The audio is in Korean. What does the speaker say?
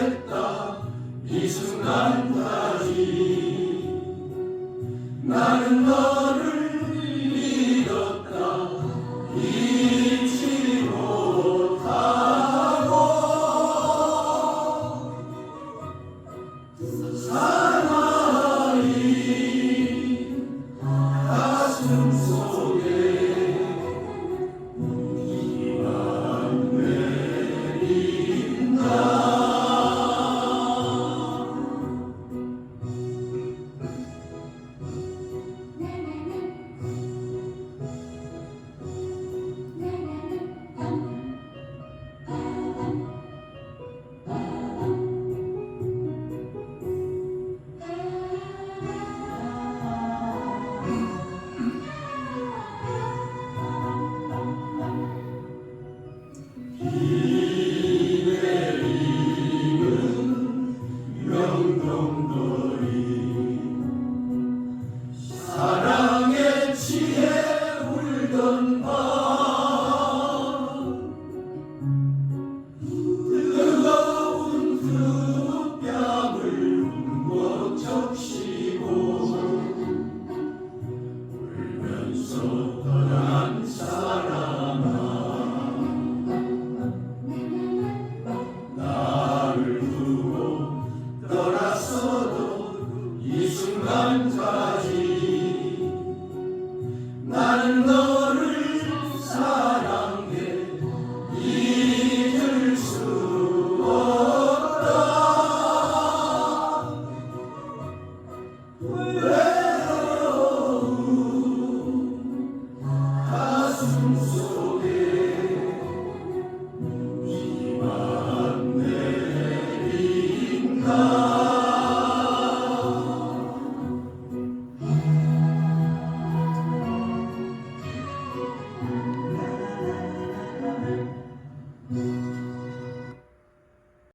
했다. 이 순간까지 나는 너를 믿었다. 잊지 못하고 속한 사람아 나를 두고 떠났어도 이 순간까지